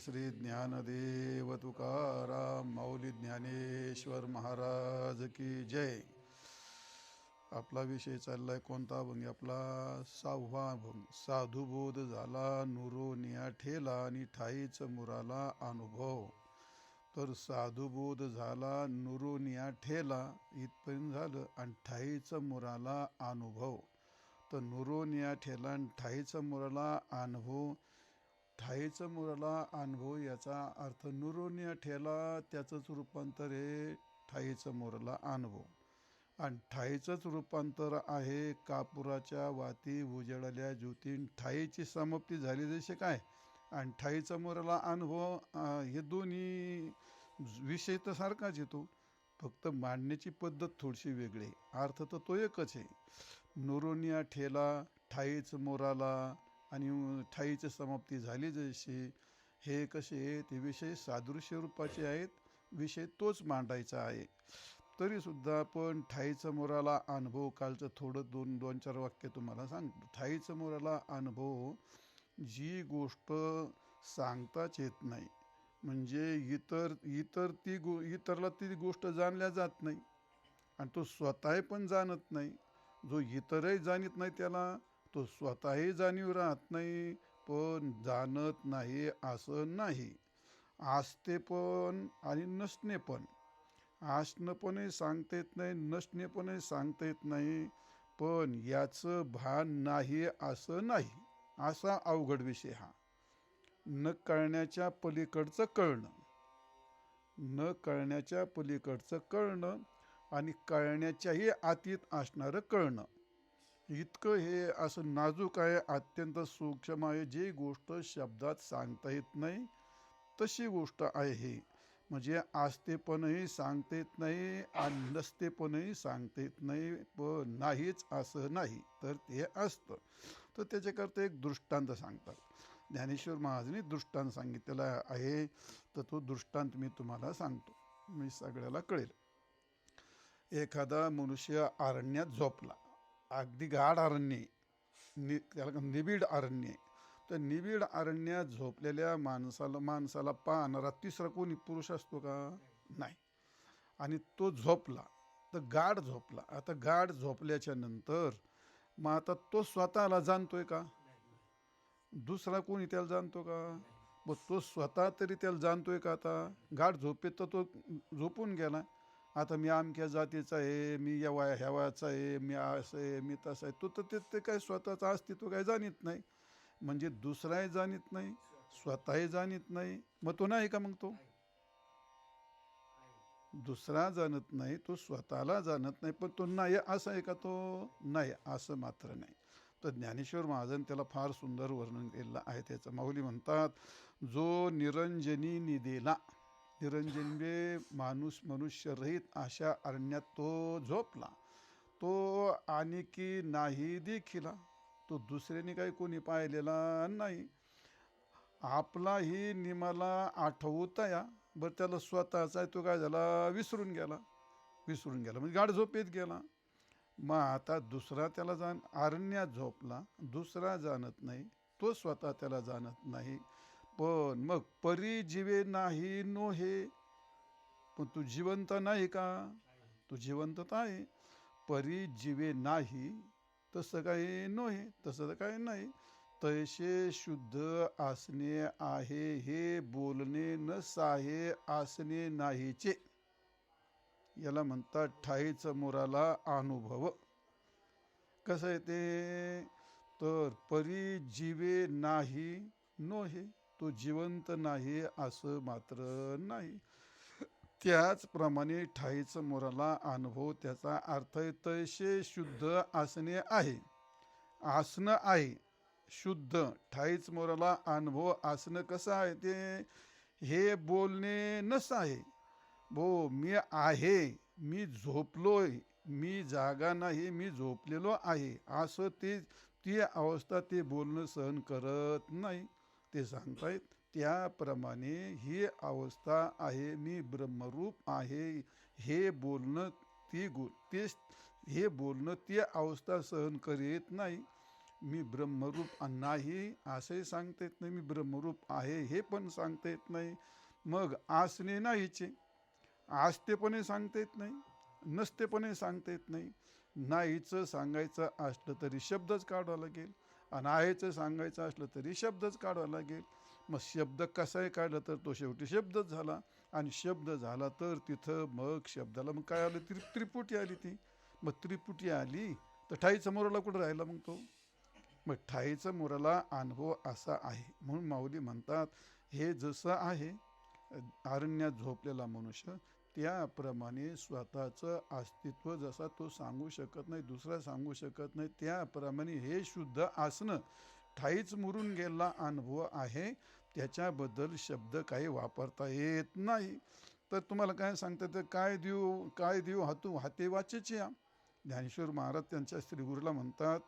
श्री ज्ञानदेव तुकाराम माऊली ज्ञानेश्वर महाराज की जय. आपला विषय चाललाय कोणता अभंग? आपला सहावा अभंग. साधुबोध झाला नुरोनिया ठेला आणि ठाईच मुराला अनुभव. तर साधुबोध झाला नुरोनिया ठेला इथपर्यंत झालं आणि ठाईच मुराला अनुभव. तर नुरोनिया ठेला आणि ठाईचा मुराला अनुभव ठाईचा मुलाला अनुभव याचा अर्थ नुरोनिया ठेला त्याचंच रूपांतर हे ठाईचं मुराला अनुभव. आणि ठाईचंच रूपांतर आहे कापुराच्या वाती उजळल्या ज्योतीन. ठाईची समाप्ती झाली जसे काय? आणि ठाईचा मोराला अनुभव हे दोन्ही विषय तर सारखाच येतो. फक्त मांडण्याची पद्धत थोडीशी वेगळी आहे. अर्थ तर तो एकच आहे. नुरोनिया ठेला ठाईच मोराला आणि ठाईची समाप्ती झाली जशी. हे कसे ते विषय सादृश्य रूपाचे आहेत. विषय तोच मांडायचा आहे. तरीसुद्धा आपण ठाईचा मोराला अनुभव कालचं थोडं दोन दोन चार वाक्य तुम्हाला सांगतो. ठाईचा मोराला अनुभव जी गोष्ट सांगताच येत नाही. म्हणजे इतर इतर ती गो इतरला ती गोष्ट जाणल्या जात नाही. आणि तो स्वतः पण जाणत नाही. जो इतरही जाणत नाही त्याला तो स्वतःही जाणीव राहत नाही पण जाणत नाही असं नाही. असते पण आणि नसणे पण. असणं पणही सांगता येत नाही नसणे पणही सांगता येत नाही पण याचं भान नाही असं नाही असा अवघड विषय हा. न कळण्याच्या पलीकडचं कळणं. न कळण्याच्या पलीकडचं कळणं आणि कळण्याच्याही आतीत असणारं कळणं. इतकं हे असं नाजूक आहे अत्यंत सूक्ष्म आहे जी गोष्ट शब्दात सांगता येत नाही तशी गोष्ट आहे हे. म्हणजे असतेपणही सांगता येत नाही आणि नसतेपणही सांगता येत नाही पण नाहीच असं नाही तर ते असतं. तर त्याच्याकरता एक दृष्टांत सांगतात. ज्ञानेश्वर महाराजांनी दृष्टांत सांगितलेला आहे तर तो दृष्टांत मी तुम्हाला सांगतो. मी सगळ्याला कळेल. एखादा मनुष्य अरण्यात झोपला. अगदी गाढ अरण्ये नि त्याला निबिड अरण्ये. तर निबिड अरण्यात झोपलेल्या माणसाला माणसाला पाहणारा तिसरा कोणी पुरुष असतो का? नाही. आणि तो झोपला तर गाढ झोपला. आता गाढ झोपल्याच्या नंतर मग आता तो स्वतःला जाणतोय का? दुसरा कोणी त्याला जाणतो का? मग तो स्वतः तरी त्याला जाणतोय का आता? गाढ झोपेत तर तो झोपून गेला. आता मी अमक्या जातीचा आहे मी या वया ह्या वयाचा आहे मी असं आहे मी तसं आहे. तो तर ते ते काय स्वतःचं अस्तित्व काय जाणीत नाही. म्हणजे दुसराही जाणीत नाही स्वतःही जाणीत नाही. मग तो नाही का मग तो? दुसरा जाणत नाही तो स्वतःला जाणत नाही पण तो नाही. असं आहे का तो? नाही असं मात्र नाही. तर ज्ञानेश्वर महाजन त्याला फार सुंदर वर्णन केलेलं आहे. त्याचं माऊली म्हणतात जो निरंजनी निदेला निरंजनबे माणूस मनुष्यरहित अशा अरण्यात तो झोपला. तो आणखी नाही देखिला. तो दुसऱ्याने काही कोणी पाहिलेला नाही. आपलाही निमाला आठवता या. बरं त्याला स्वतःचा तो काय झाला? विसरून गेला. विसरून गेला. म्हणजे गाढ झोपेत गेला. मग आता दुसरा त्याला जाण अरण्यात झोपला. दुसरा जाणत नाही. तो स्वतः त्याला जाणत नाही. पण मग परी जीवे नाही नो हे पण तू जिवंत नाही का? तू जिवंत तर आहे. परी जीवे नाही तसं काही नव्हे तसं तर काही नाही. तैसे शुद्ध आसने आहे हे बोलणे न साहे आसने नाहीचे. याला म्हणतात ठाईच मोराला अनुभव. कसं आहे ते? तर परी जीवे नाही नोहे तो जिवंत नाही असं मात्र नाही. त्याचप्रमाणे ठाईच मोराला अनुभव त्याचा अर्थ तैसे शुद्ध असणे आहे. आसनं आहे शुद्ध. ठाईच मोराला अनुभव आसनं कसं आहे ते? हे बोलणे नसं आहे भो मी आहे मी झोपलोय मी जागा नाही मी झोपलेलो आहे. असं ते ती अवस्था ते बोलणं सहन करत नाही. ते सांगतायत त्याप्रमाणे ही अवस्था आहे मी ब्रह्मरूप आहे हे बोलणं ती गो ते हे बोलणं ती अवस्था सहन करीत नाही. मी ब्रह्मरूप नाही असंही सांगता येत नाही. मी ब्रह्मरूप आहे हे पण सांगता येत नाही. मग आसने नाहीचे आसतेपणे सांगता येत नाही नसतेपणे सांगता येत नाही. नाहीचं सांगायचं असलं तरी शब्दच काढावा लागेल. आणि आहेचं सांगायचं असलं तरी शब्दच काढावा लागेल. मग शब्द कसाही काढला तर तो शेवटी शब्दच झाला. आणि शब्द झाला तर तिथं मग शब्दाला मग काय आलं? त्रि त्रिपुटी आली ती. मग त्रिपुटी आली तर ठाईचा मोराला कुठं राहिला मग तो? मग ठाईचा मोराला अनुभव असा आहे. म्हणून माऊली म्हणतात हे जसं आहे अरण्यात झोपलेला मनुष्य त्याप्रमाणे स्वतःचं अस्तित्व जसा तो सांगू शकत नाही दुसरा सांगू शकत नाही त्याप्रमाणे हे शुद्ध असणं ठाईच मुरून गेला अनुभव आहे. त्याच्याबद्दल शब्द काही वापरता येत नाही. तर तुम्हाला काय सांगता काय देऊ काय देऊ हातू हाते वाचेचे या. ज्ञानेश्वर महाराज त्यांच्या श्री म्हणतात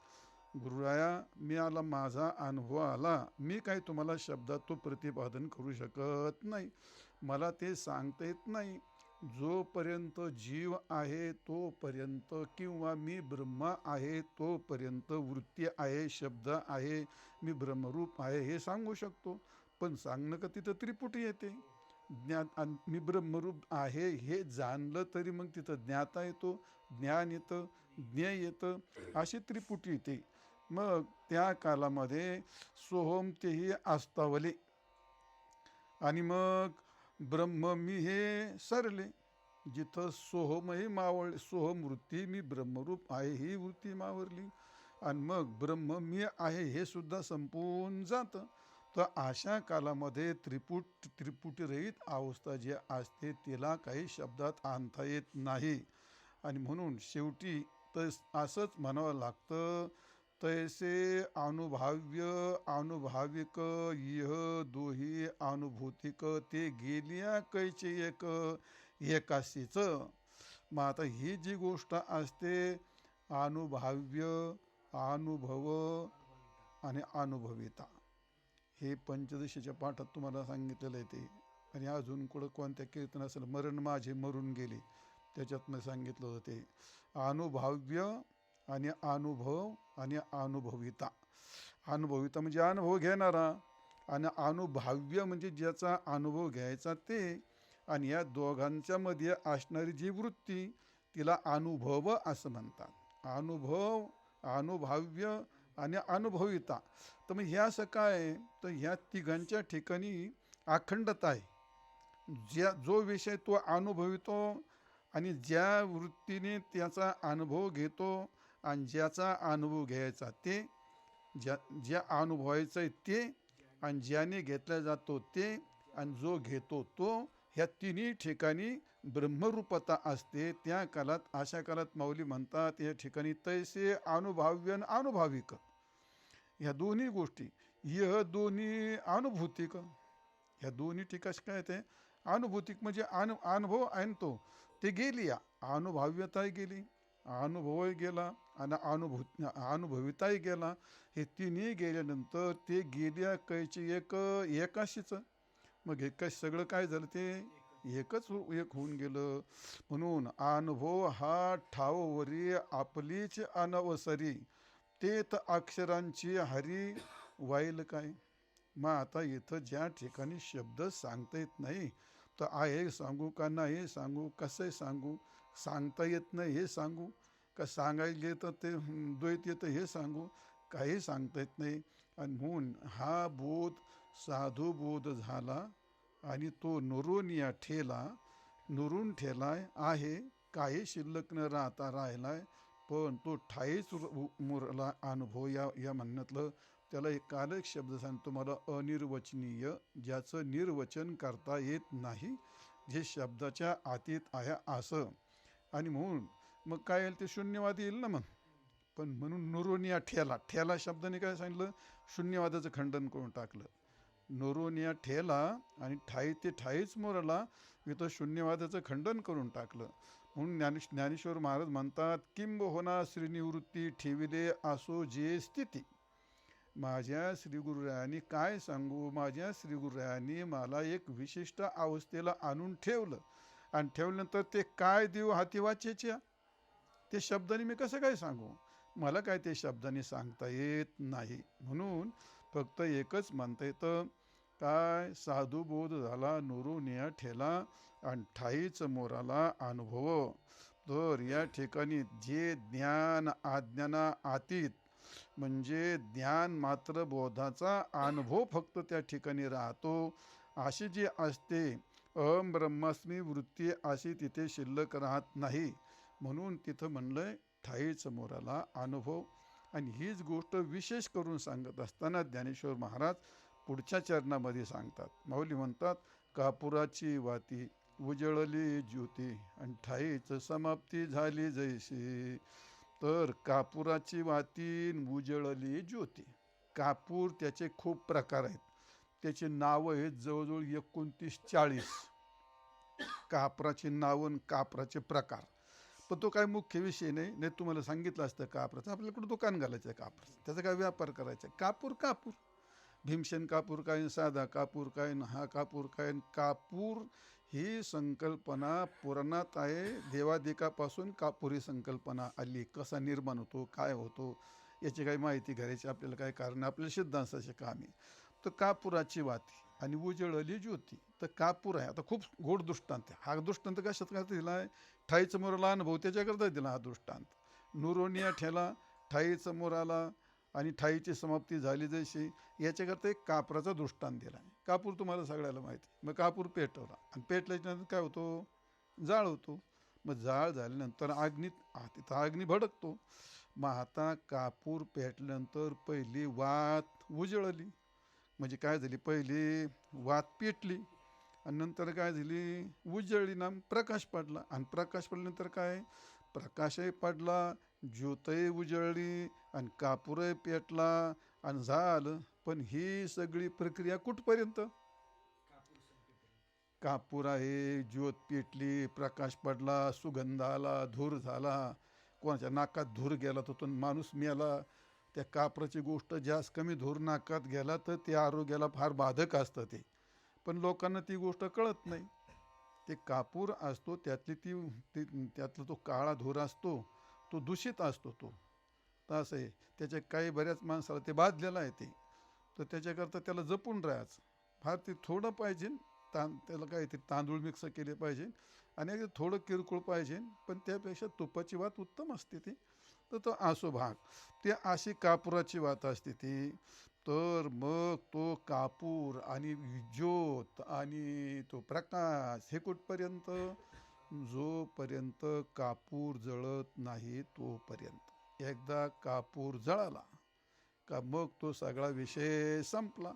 गुरुराया मी आला माझा अनुभव आला. मी काय तुम्हाला शब्दात तो प्रतिपादन करू शकत नाही. मला ते सांगता येत नाही. जोपर्यंत जीव आहे तोपर्यंत किंवा मी ब्रह्म आहे तोपर्यंत वृत्ती आहे शब्द आहे मी ब्रह्मरूप आहे हे सांगू शकतो. पण सांगणं का तिथं त्रिपुटी येते? ज्ञान मी ब्रह्मरूप आहे हे जाणलं तरी मग तिथं ज्ञाता येतो ज्ञान येतं ज्ञेय येतं अशी त्रिपुटी येते. मग त्या कालामध्ये सोहम तेही आस्तावले आणि मग ब्रह्म मी हे सरले. जिथं सोहमही मावळ सोहम वृत्ती मी ब्रह्मरूप आहे ही वृत्ती मावरली. आणि मग ब्रह्म मी आहे हे सुद्धा संपून जातं. तर अशा कालामध्ये त्रिपुट त्रिपुटीरहित अवस्था जी असते तिला काही शब्दात आणता येत नाही. आणि म्हणून शेवटी तर असंच म्हणावं लागतं तैसे अनुभाव्य अनुभाविक इह दोही अनुभूतिक ते गेल्या कैचे एक एकाशीच मग आता ही जी गोष्ट असते अनुभाव्य अनुभव आणि अनुभविता. हे पंचदशीच्या पाठात तुम्हाला सांगितलेलं आहे ते. आणि अजून कुठं कोणत्या कीर्तन असेल? मरण माझे मरून गेले. त्याच्यात मी सांगितलं होतं ते. अनुभाव्य आणि अनुभव आणि अनुभविता. अनुभविता म्हणजे अनुभव घेणारा आणि अनुभाव्य म्हणजे ज्याचा अनुभव घ्यायचा ते आणि या दोघांच्या मध्ये असणारी जी वृत्ती तिला अनुभव असं म्हणतात. अनुभव अनुभाव्य आणि अनुभविता. तर मग हे असं काय? तर ह्या तिघांच्या ठिकाणी अखंडता आहे. ज्या जो विषय तो अनुभवितो आणि ज्या वृत्तीने त्याचा अनुभव घेतो आणि ज्याचा अनुभव घ्यायचा ते ज्या ज्या अनुभवायचं आहे ते आणि ज्याने घेतला जातो ते आणि जो घेतो तो ह्या तिन्ही ठिकाणी ब्रह्मरूपता असते. त्या कालात अशा कालात माऊली म्हणतात या ठिकाणी तैसे अनुभाव्य आणि अनुभविक. ह्या दोन्ही गोष्टी यह दोन्ही अनुभूतिक. ह्या दोन्ही ठिकाणी काय ते अनुभूतिक म्हणजे अनु अनुभव आणतो. ते गेली या. अनुभाव्यताही गेली. अनुभवही गेला आणि अनुभूत अनुभविताही गेला. हे तिन्ही गेल्यानंतर ते गेल्या कैची एक एकाशीच. मग एकाशी सगळं काय झालं? ते एकच एक होऊन गेलं. म्हणून अनुभव हा ठाववरी आपलीच अनवसरी. तेत अक्षरांची हरी वाईल काय? मग आता इथं ज्या ठिकाणी शब्द सांगता येत नाही तर आहे सांगू का नाही सांगू? कसं सांगू? सांगता येत नाही हे सांगू. का सांगायला येतं ते द्वैत येतं हे सांगू. काही सांगता येत नाही. आणि म्हणून हा बोध साधू बोध झाला आणि तो नुरून या ठेला नुरून ठेलाय आहे. काही शिल्लक न राहता राहिलाय. पण तो ठाईच मुरला अनुभव या या म्हणण्यातलं. त्याला एक कालक शब्द सांगतो. तुम्हाला अनिर्वचनीय ज्याचं निर्वचन करता येत नाही जे शब्दाच्या आतीत आहे असं. आणि म्हणून मग काय येईल ते शून्यवादी येईल ना मग. पण म्हणून नोरोनिया ठेला ठेला शब्दाने काय सांगितलं? शून्यवादाचं खंडन करून टाकलं. नोरोनिया ठेला आणि ठाई ते ठाईच मोरला इथं शून्यवादाचं खंडन करून टाकलं. म्हणून ज्ञाने ज्ञानेश्वर महाराज म्हणतात किंबहुना श्रीनिवृत्ती ठेविले असो जे स्थिती. माझ्या श्रीगुरुरायांनी काय सांगू? माझ्या श्रीगुरुरायांनी मला एक विशिष्ट अवस्थेला आणून ठेवलं. आणि ठेवल्यानंतर ते काय देऊ हाती वाचेच्या ते शब्दाने मी कसं काय सांगू? मला काय ते शब्दाने सांगता येत नाही. म्हणून फक्त एकच म्हणता येतं काय साधू बोध झाला नुरुनिया ठेला आणि ठाईच मोराला अनुभव. तर या ठिकाणी जे ज्ञान आज्ञाना आतीत म्हणजे ज्ञान मात्र बोधाचा अनुभव फक्त त्या ठिकाणी राहतो. अशी जी असते अहम ब्रह्मास्मी वृत्ती अशी तिथे शिल्लक राहत नाही. म्हणून तिथं म्हणलंय ठाई समोराला अनुभव. आणि हीच गोष्ट विशेष करून सांगत असताना ज्ञानेश्वर महाराज पुढच्या चरणामध्ये सांगतात. माऊली म्हणतात कापुराची वाती उजळली ज्योती आणि ठाईच समाप्ती झाली जैशी तर कापुराची वाती उजळली ज्योती. कापूर त्याचे खूप प्रकार आहेत. त्याची नावं आहेत जवळजवळ एकोणतीस चाळीस. कापराची नावं आणि कापराचे प्रकार. पण तो काय मुख्य विषय नाही. नाही तुम्हाला सांगितलं असतं कापराचं. आपल्याकडं दुकान घालायचं आहे कापराचं. त्याचा काय व्यापार करायचा आहे? कापूर कापूर. भीमसेन कापूर काय साधा कापूर काय न हा कापूर काय कापूर ही संकल्पना पुराणात आहे. देवादेकापासून कापूर ही संकल्पना आली. कसा निर्माण होतो? काय होतो? याची काही माहिती घ्यायची आपल्याला काय कारण? आपल्याला सिद्धांताचे काम आहे. तर कापुराची वाती आणि उजळली ज्योती तर कापूर आहे. आता खूप गोड दृष्टांत आहे. हा दृष्टांत कशात शतकात दिला आहे ठाईचं मोराला अनुभव त्याच्याकरता दिला हा दृष्टांत. नुरोनिया ठेला ठाईचं मोराला आणि ठाईची समाप्ती झाली जशी याच्याकरता एक कापराचा दृष्टांत दिला आहे. कापूर तुम्हाला सगळ्याला माहिती आहे. मग कापूर पेटवला. आणि पेटल्याच्यानंतर काय होतो? जाळ होतो. मग जाळ झाल्यानंतर अग्नीत तिथं अग्नी भडकतो. मग आता कापूर पेटल्यानंतर पहिली वात उजळली. म्हणजे काय झाली? पहिली वात पेटली आणि नंतर काय झाली? उजळली ना प्रकाश पडला. आणि प्रकाश पडल्यानंतर काय? प्रकाशही पडला ज्योतही उजळली आणि कापूरही पेटला आणि झालं. पण ही सगळी प्रक्रिया कुठपर्यंत? कापूर आहे. ज्योत पेटली प्रकाश पडला सुगंध आला धूर झाला. कोणाच्या नाकात धूर गेला तर तो माणूस मेला. त्या कापराची गोष्ट जास्त कमी धूर नाकात गेला तर ते आरोग्याला फार बाधक असतं ते. पण लोकांना ती गोष्ट कळत नाही. ते कापूर असतो त्यातली ती ती त्यातला तो काळा धूर असतो तो दूषित असतो तो. तर असं आहे. त्याच्या काही बऱ्याच माणसाला ते बाधलेलं आहे ते. तर त्याच्याकरता त्याला जपून राहायचं. फार ते थोडं पाहिजे तां त्याला काय ते तांदूळ मिक्स केले पाहिजे. आणि अगदी थोडं किरकोळ पाहिजे पण त्यापेक्षा तुपाची वात उत्तम असते ती. तर तो आसो भाग. ते अशी कापुराची वात असते ती. तर मग तो कापूर आणि ज्योत आणि तो प्रकाश हे कुठपर्यंत? जोपर्यंत कापूर जळत नाही तोपर्यंत. एकदा कापूर जळाला का मग तो सगळा विषय संपला.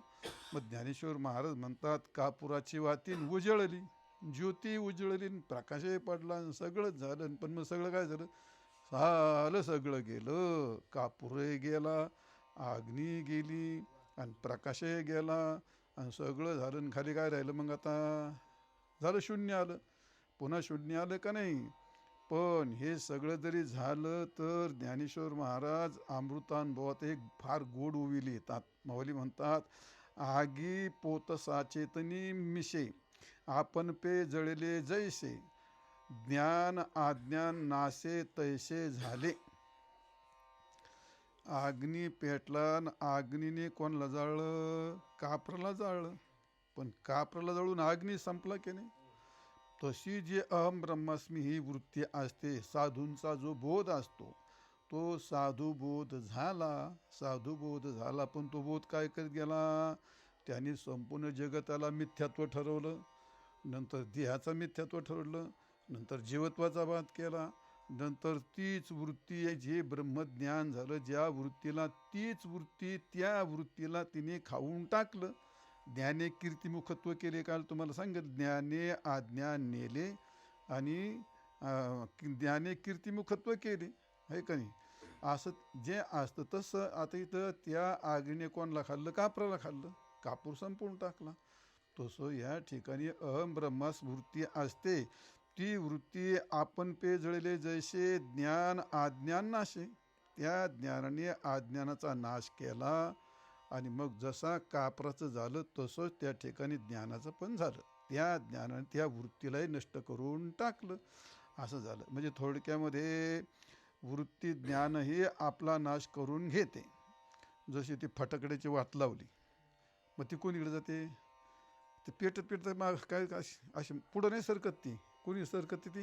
मग ज्ञानेश्वर महाराज म्हणतात कापुराची वातीन उजळली. ज्योती उजळली प्रकाशही पडला सगळंच झालं. पण मग सगळं काय झालं? झालं सगळं गेलं कापूरही गेला आग्नी गेली आणि प्रकाशही गेला आणि सगळं झालं आणि खाली काय राहिलं मग आता? झालं शून्य आलं. पुन्हा शून्य आलं का नाही? पण हे सगळं जरी झालं तर ज्ञानेश्वर महाराज अमृतानुभवात एक फार गोड उभी येतात माऊली म्हणतात आगी पोत साचेतनी मिशे आपण पे जळले जैसे. ज्ञान आज्ञान नासे तैसे झाले. अग्नी पेटला न अग्नीने कोणाला जाळलं? कापराला जाळलं. पण कापराला जळून अग्नी संपला की नाही? तशी जी अहम ब्रह्मास्मी ही वृत्ती असते साधूंचा जो बोध असतो तो साधू बोध झाला साधू बोध झाला पण तो बोध काय करत गेला? त्याने संपूर्ण जगताला मिथ्यात्व ठरवलं नंतर देहाचं मिथ्यात्व ठरवलं नंतर जीवत्वाचा वाद केला. नंतर तीच वृत्ती आहे जे ब्रह्मज्ञान झालं. ज्या वृत्तीला तीच वृत्ती त्या वृत्तीला तिने खाऊन टाकलं. ज्ञाने कीर्तिमुखत्व केले काल तुम्हाला सांगत ज्ञाने आज्ञान नेले आणि ज्ञाने कीर्तिमुखत्व केले. आहे का नाही? असं जे असतं तसं. आता इथं त्या आगीने कोणाला खाल्लं? कापराला खाल्लं. कापूर संपवून टाकला. तसं या ठिकाणी अहम ब्रह्मास वृत्ती असते. ती वृत्ती आपण पे जळले जैसे ज्ञान आज्ञान नाशे. त्या ज्ञानाने आज्ञानाचा नाश केला आणि मग जसा कापराचं झालं तसंच त्या ठिकाणी ज्ञानाचं पण झालं. त्या ज्ञानाने त्या वृत्तीलाही नष्ट करून टाकलं. असं झालं. म्हणजे थोडक्यामध्ये वृत्ती ज्ञानही आपला नाश करून घेते. जशी ती फटाकड्याची वाट लावली मग ती कोण इकडे जाते? ते पेटत पेटत मग काय अशी अशी पुढं नाही सरकत ती. कुणी सरकत ती?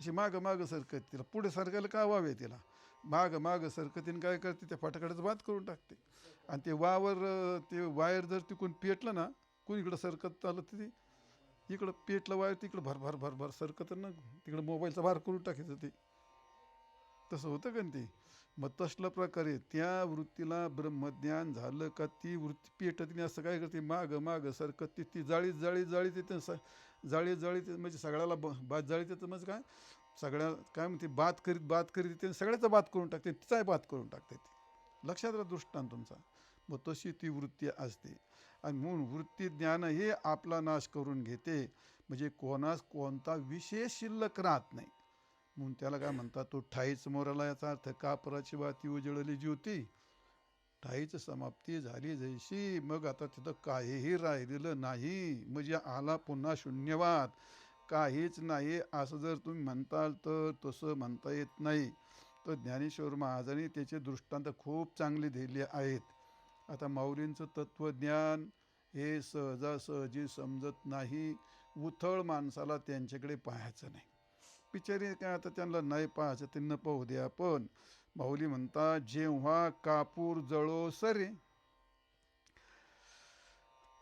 अशी मागं मागं सरकत तिला. पुढे सरकायला का वावे तिला? मागं मागं सरकतीने काय करते? त्या फटाकड्याचं बाद करून टाकते. आणि ते वावर ते वायर जर तिकडून पेटलं ना कुणीकडं सरकत आलं ते इकडं पेटलं वायर तिकडं भर भर भर भर सरकत ना तिकडं मोबाईलचा भार करून टाकायचं ते. तसं होतं का न ते? मग तसल्या प्रकारे त्या वृत्तीला ब्रह्मज्ञान झालं का ती वृत्ती पेटत नाही असं काय करते? मागं मागं सरकत ती ती जाळी जाळी जाळी तिथे स जाळी जाळी ते म्हणजे सगळ्याला ब बाद जाळी तिथं म्हणजे काय? सगळ्या काय म्हणते? बात करीत बात करीत ते सगळ्याचा बात करून टाकते तिचाही बात करून टाकते ती. लक्षात राहा दृष्टांत तुमचा. मग तशी ती वृत्ती असते. आणि म्हणून वृत्ती ज्ञान हे आपला नाश करून घेते. म्हणजे कोणास कोणता विशेष शिल्लक राहत नाही. म्हणून त्याला काय म्हणतात तो ठाईच मोराला याचा अर्थ कापराची वाती उजळली ज्योती ठाईच समाप्ती झाली जैशी. मग आता तिथं काहीही राहिलेलं नाही. म्हणजे आला पुन्हा शून्यवाद. काहीच नाही. असं जर तुम्ही म्हणताल तर तसं म्हणता येत नाही. तर ज्ञानेश्वर महाराजांनी त्याचे दृष्टांत खूप चांगले दिले आहेत. आता माऊलींचं तत्त्वज्ञान हे सहजासहजी समजत नाही. उथळ माणसाला त्यांच्याकडे पाहायचं नाही. बिचारी काय आता त्यांना नाही पाहायचं ते न पाहू द्या. पण माऊली म्हणता जेव्हा कापूर जळो सरे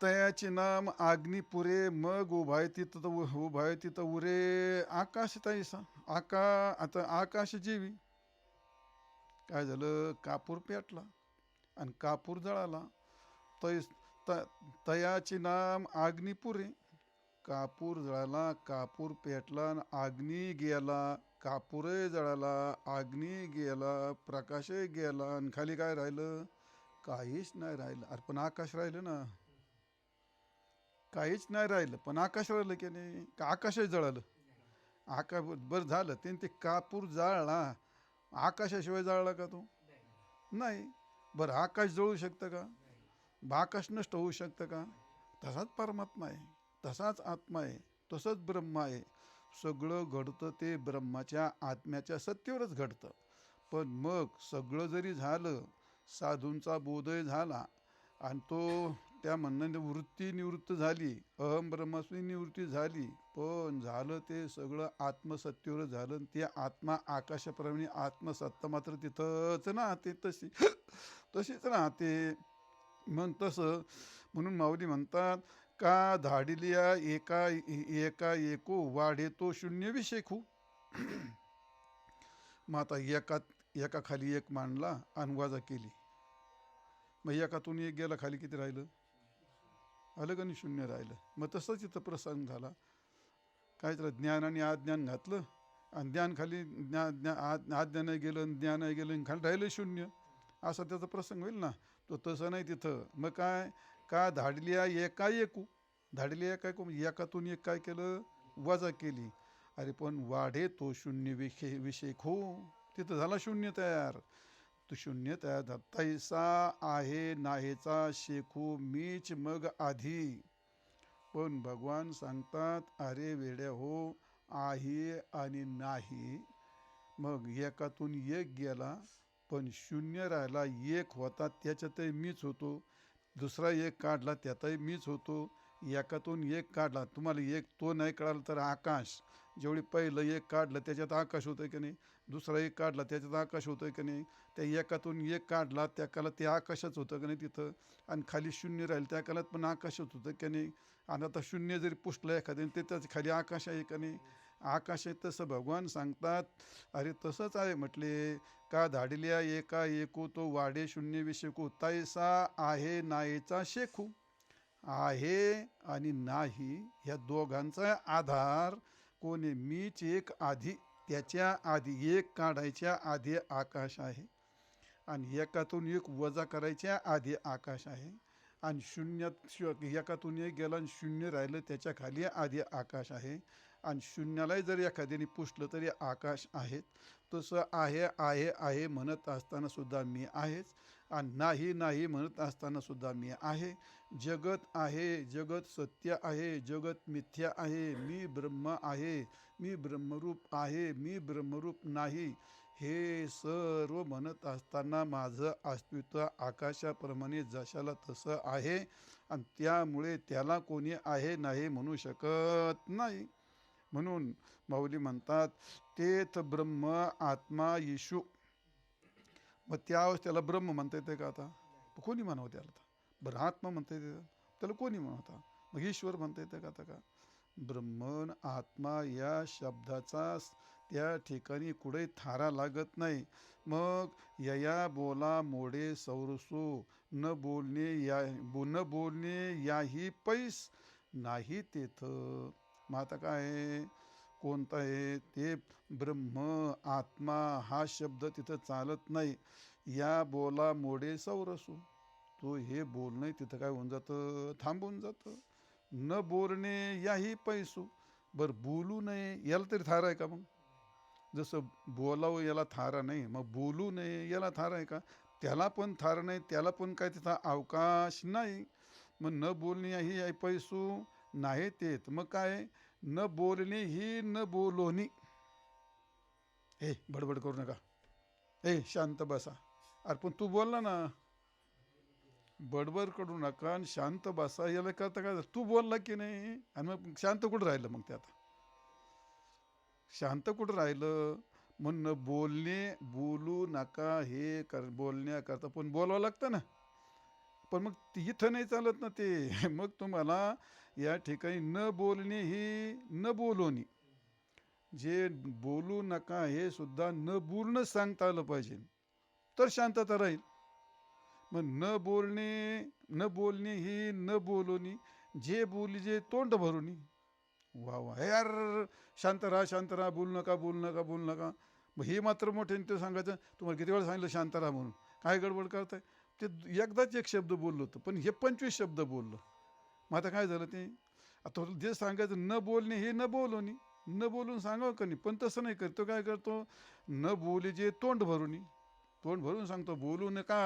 तयाचे नाम अग्नीपुरे मग उभाय तिथं उभाय तिथं उरे. आकाश तयसा आका आता आकाश जीवी काय झालं? कापूर पेटला आणि कापूर जळाला. तय त तयाचे नाम आग्नीपुरे कापूर जळाला कापूर पेटला आणि अग्नी गेला कापूरही जळाला अग्नी गेला प्रकाशही गेला आणि खाली काय राहिलं? काहीच नाही राहिलं. अरे पण आकाश राहिलं ना. काहीच नाही राहिलं. पण आकाश राहिलं की नाही? का आकाशही जळालं? आकाश बरं झालं. ते ते कापूर जाळला. आकाशाशिवाय जाळला का तो? नाही. बरं आकाश जळू शकतं का? आकाश नष्ट होऊ शकतं का? तसाच परमात्मा आहे. तसाच आत्मा आहे तसंच ब्रह्म आहे. सगळं घडतं ते ब्रह्माच्या आत्म्याच्या सत्तेवरच घडतं. पण मग सगळं जरी झालं साधूंचा बोधय झाला आणि तो त्या म्हणण्याने वृत्ती निवृत्त झाली अहम ब्रह्मास्मी निवृत्ती झाली पण झालं ते सगळं आत्मसत्तेवर झालं आणि ते आत्मा आकाशाप्रमाणे आत्मसत्ता मात्र तिथंच राहते तशी. तशीच राहते. मग तसं. म्हणून माऊली म्हणतात का धाडिलिया एका एका एको वाढे तो शून्य विषेखू. मग आता एका एका खाली एक मांडला आणि वाजा केली. मग एकातून एक गेला खाली किती राहिलं? आलं आणि नाही शून्य राहिलं? मग तसंच इथं प्रसंग झाला. काय तर ज्ञान आणि आज्ञान घातलं आणि ज्ञान खाली ज्ञा ज्ञा आ- गेलं आणि ज्ञानही गेलं आणि खाली राहिलं शून्य. असा त्याचा प्रसंग होईल ना? तो तसं नाही तिथं. मग काय? का धाडलिया एका एकू धाडलिया काय को एकातून एक काय केलं? वजा केली. अरे पण वाढे तो शून्य विषय विषय खो तिथं झाला शून्य तयार. तो शून्य तयार तैसा आहे नाहीचा शेखू मीच मग आधी. पण भगवान सांगतात अरे वेड्या हो आहे आणि नाही. मग एकातून एक गेला पण शून्य राहिला एक होता त्याच्यातही मीच होतो. दुसरा एक काढला त्यातही मीच होतो. एकातून एक काढला. तुम्हाला एक तो नाही कळाला तर आकाश. जेवढी पहिलं एक काढलं त्याच्यात आकाश होतं की नाही? दुसरा एक काढला त्याच्यात आकाश होतं की नाही? त्या एकातून एक काढला त्या काळात ते आकाशच होतं की नाही तिथं? आणि खाली शून्य राहील त्या कालात पण आकाशच होतं की नाही? आणि आता शून्य जरी पुसलं एखाद्याने ते त्याच खाली आकाश आहे का नाही? आकाश आहे तसं भगवान सांगतात. अरे तसंच आहे म्हटले. का धाडिल्या एका एकू? तो वाडे शून्य विषेकू. तैसा आहे नाहीचा शेखू आहे आणि नाही ह्या दोघांचा आधार. कोणी मीच एक आधी त्याच्या आधी एक काढायच्या आधी आकाश आहे. आणि एकातून एक वजा करायच्या आधी आकाश आहे. आणि शून्यात एकातून एक गेला आणि शून्य राहिलं त्याच्याखाली आधी आकाश आहे. आणि शून्यालाही जर एखाद्याने पुसलं तरी आकाश आहेत तसं आहे आहे आहे म्हणत असताना सुद्धा मी आहेच. आणि नाही नाही म्हणत असताना सुद्धा मी आहे. जगत आहे जगत सत्य आहे जगत मिथ्या आहे. मी ब्रह्म आहे मी ब्रह्मरूप आहे मी ब्रह्मरूप नाही. हे सर्व म्हणत असताना माझं अस्तित्व आकाशाप्रमाणे जशाला तसं आहे. आणि त्यामुळे त्याला कोणी आहे नाही म्हणू शकत नाही. म्हणून माऊली म्हणतात तेच ब्रह्म आत्मा येशू. मग त्यावेळेस त्याला ब्रह्म म्हणता येते का आता? कोणी म्हणावं त्याला आता? बरं आत्मा म्हणता येते त्याला कोणी म्हणता मग ईश्वर म्हणता येते का आता का? ब्रह्मन आत्मा या शब्दाचा त्या ठिकाणी कुठे थारा लागत नाही. मग यया बोला मोडे सौरसो न बोलणे या बो- न बोलणे याही पैस नाही तेथं. मग आता काय आहे? कोणतं आहे ते ब्रह्म आत्मा हा शब्द तिथं चालत नाही. या बोला मोडे सौरसू. तो हे बोलणे तिथं काय होऊन जातं? थांबून जातं. न बोलणे याही पैसू. बरं बोलू नये याला तरी थार आहे का मग? जसं बोलावं याला थारा नाही मग बोलू नये याला थार आहे का? त्याला पण थार नाही त्याला पण काय तिथं अवकाश नाही. मग न बोलणे याही पैसू. नाही तेत मग काय? न बोलणे ही न बोलोनी. हे बडबड करू नका. हे शांत बसा. अरे पण तू बोलला ना बडबड करू नका आणि शांत बसा. याला करता काय तू बोलला की नाही? आणि मग शांत कुठं राहिलं मग ते आता? शांत कुठं राहिलं? म्हणणं बोलणे बोलू नका हे कर बोलण्याकरता. पण बोलावं लागतं ना. पण मग ती इथं नाही चालत ना ते. मग तुम्हाला या ठिकाणी न बोलणे ही न बोलोनी जे बोलू नका हे सुद्धा न बोलणं सांगता आलं पाहिजे. तर शांतता राहील. मग न बोलणे न बोलणे ही न बोलोनी जे बोली जे तोंड भरूनी. वा वा. यार शांत राहा शांत राहा. बोलू नका बोलू नका बोलू नका. मग हे मात्र मोठ्याने ते सांगायचं तुम्हाला किती वेळा सांगितलं शांत राहा म्हणून? काय गडबड करताय? ते एकदाच एक शब्द बोललो होतं पण हे पंचवीस शब्द बोललो. मग आता काय झालं ते? आता जे सांगायचं न बोलणे हे न बोलवणी. न बोलून सांगावं का नाही? पण तसं नाही करतो. काय करतो? न बोली जे तोंड भरूनी. तोंड भरून सांगतो बोलू नका.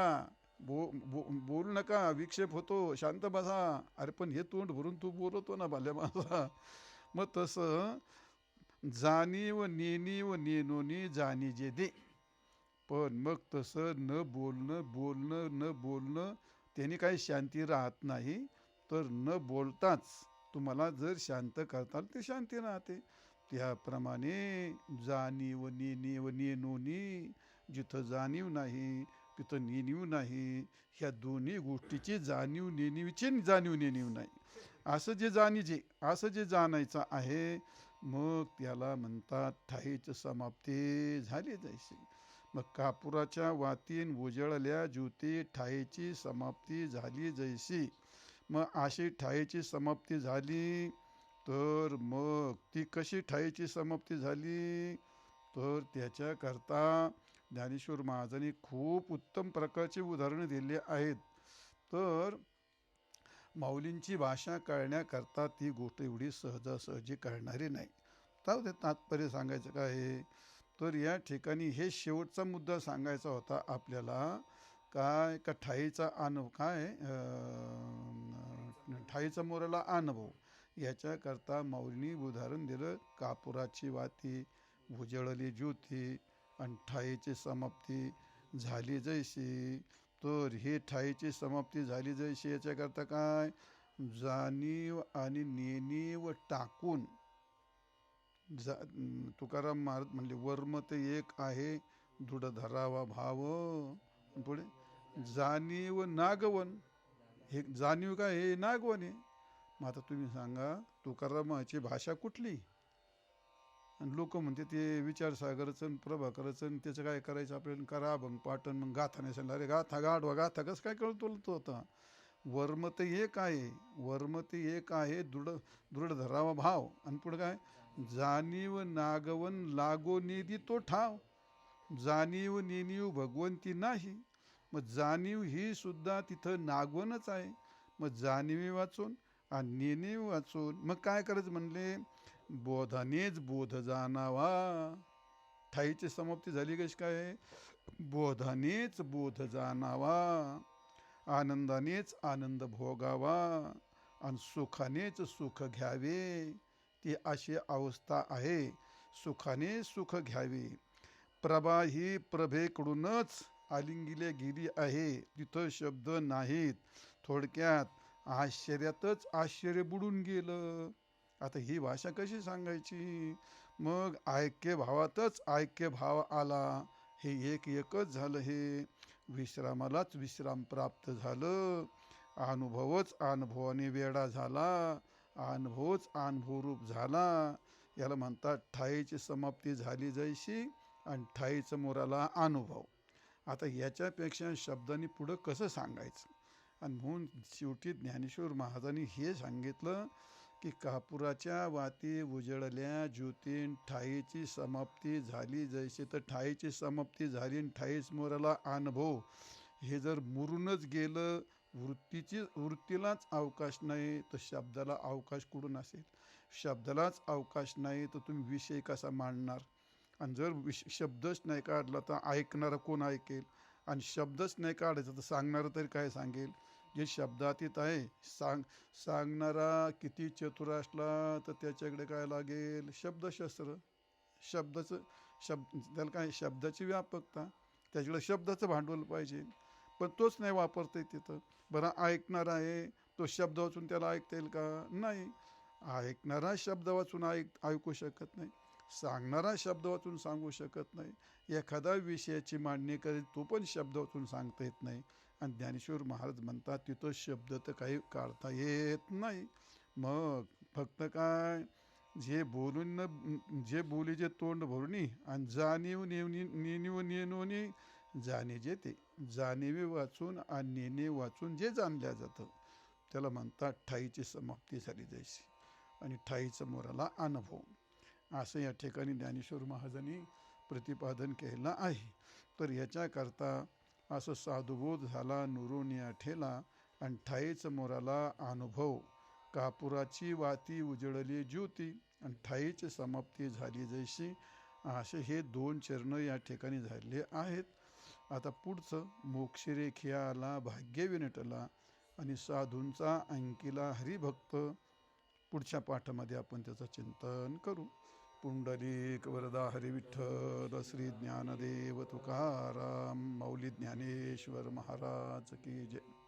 बो बो बोलू नका. विक्षेप होतो. शांत बसा. अरे पण हे तोंड भरून तू बोलवतो ना भाल्या माझा मग तसं जाणीव व नेनोनी जाणी जे दे. पण मग तसं न बोलणं बोलणं न बोलणं त्याने काही शांती राहत नाही. तर न बोलताच तुम्हाला जर शांत करताल ते शांती राहते. त्याप्रमाणे जाणीव नेणीव नेनोनी जिथं जाणीव नाही तिथं नेणीव नाही. ह्या दोन्ही गोष्टीची जाणीव नेणीवची जाणीव नेणीव नाही. असं जे जाणीजे असं जे जाणायचं आहे मग त्याला म्हणतात ठाईच समाप्ती झाली जायची मग कापुराच्या वातीन उजळल्या ज्योती ठाईची समाप्ती झाली जैसी. मग अशी ठाईची समाप्ती झाली तर मग ती कशी ठाईची समाप्ती झाली? तर त्याच्याकरता ज्ञानेश्वर महाराजांनी खूप उत्तम प्रकारची उदाहरणं दिली आहेत. तर माऊलींची भाषा कळण्याकरता ती गोष्ट एवढी सहजासहजी कळणारी नाही. तर ते तात्पर्य सांगायचं काय आहे? तर या ठिकाणी हे शेवटचा मुद्दा सांगायचा होता आपल्याला. काय का ठाईचा अनुभव काय ठाईचा मोराला अनुभव याच्याकरता माऊलींनी उदाहरण दिलं. कापुराची वाती उजळली ज्योती आणि ठाईची समाप्ती झाली जैशी. तर ही ठाईची समाप्ती झाली जैशी याच्याकरता काय? जाणीव आणि नेणीव टाकून जा तुकाराम महाराज म्हणले वर्म ते एक आहे दृढ धरावा भाव. पुढे जाणीव नागवन. हे जाणीव काय? हे नागवन आहे. मग आता तुम्ही सांगा तुकारामाची भाषा कुठली? आणि लोक म्हणते ते विचारसागरचं प्रभाकरचं आणि त्याचं काय करायचं आपल्याला? करा मग पाटण मग गाथा नाही सांगला अरे गाथा गाढवा गाथा कसं काय कळतो तो आता? वर्म ते एक आहे वर्म ते एक आहे दृढ दृढ धरावा भाव. आणि पुढं काय? जाणीव नागवन लागो नेदी तो ठाव. जाणीव नेणीव भगवंती नाही. मग जाणीव ही सुद्धा तिथं नागवनच आहे. मग जाणीवी वाचून आणि नेणीव वाचून मग काय करायचं म्हणले? बोधानेच बोध जाणावा. ठाईची समाप्ती झाली कशी काय? बोधानेच बोध जाणावा. आनंदानेच आनंद भोगावा. आणि सुखानेच सुख घ्यावे. ती अशी अवस्था आहे. सुखाने सुख घ्यावे. प्रभा ही प्रभेकडूनच आलिंगिले गेली आहे. तिथं शब्द नाहीत. थोडक्यात आश्चर्यातच आश्चर्य बुडून गेलं. आता ही भाषा कशी सांगायची? मग ऐक्य भावातच ऐक्य भाव आला. हे एक एकच झालं हे. विश्रामालाच विश्राम प्राप्त झालं. अनुभवच अनुभवाने वेडा झाला. अनुभवच अनुभवरूप झाला. याला म्हणतात ठाईची समाप्ती झाली जैशी आणि ठाईचं मोराला अनुभव. आता याच्यापेक्षा शब्दांनी पुढं कसं सांगायचं? आणि म्हणून शेवटी ज्ञानेश्वर महाराजांनी हे सांगितलं की कापुराच्या वाती उजळल्या ज्योतीन ठाईची समाप्ती झाली जैसे तर ठाईची समाप्ती झाली आणि ठाईच मोराला अनुभव. हे जर मुरूनच गेलं वृत्तीची वृत्तीलाच अवकाश नाही तर शब्दाला अवकाश कुठून असेल? शब्दालाच अवकाश नाही तर तुम्ही विषय कसा मांडणार? आणि जर विष शब्दच नाही काढला तर ऐकणारा कोण ऐकेल? आणि शब्दच नाही काढायचा तर सांगणारं तरी काय सांगेल? जे शब्दातीत आहे सांग सांगणारा किती चतुर असला तर त्याच्याकडे काय लागेल? शब्दशस्त्र. शब्दाचं शब्द त्याला काय शब्दाची व्यापकता? त्याच्याकडे शब्दाचं भांडवल पाहिजे. पण तोच नाही वापरता येत तिथं. बरं ऐकणार आहे तो शब्द वाचून त्याला ऐकता येईल का? नाही. ऐकणारा शब्द वाचून ऐक ऐकू शकत नाही. सांगणारा शब्द वाचून सांगू शकत नाही. एखादा विषयाची मांडणी करेल तो पण शब्द वाचून सांगता येत नाही. आणि ज्ञानेश्वर महाराज म्हणतात तिथं शब्द तर काही काढता येत नाही. मग फक्त काय? जे बोलून जे बोली जे तोंड भरुनी आणि जाणीव नेवणी नेणीव नेणूनी जाणे जेते जाणीवे वाचून आणि नेणे वाचून जे जाणल्या जातं त्याला म्हणतात ठाईची समाप्ती झाली जायची आणि ठाईचं मोराला अनुभव. असं या ठिकाणी ज्ञानेश्वर महाराजांनी प्रतिपादन केलं आहे. तर याच्याकरता असं साधुबोध झाला नुरून या ठेला आणि ठाईचं मोराला अनुभव. कापुराची वाती उजळली ज्योती आणि ठाईची समाप्ती झाली जैशी असे हे दोन चरणं या ठिकाणी झालेले आहेत. आता पुढचं मोक्षरेखिया आला भाग्य विनटला आणि साधूंचा अंकिला हरिभक्त. पुढच्या पाठामध्ये आपण त्याचं चिंतन करू. पुंडलिक वरदा हरिविठ्ठल श्री ज्ञानदेव तुकाराम मौली ज्ञानेश्वर महाराज की जय.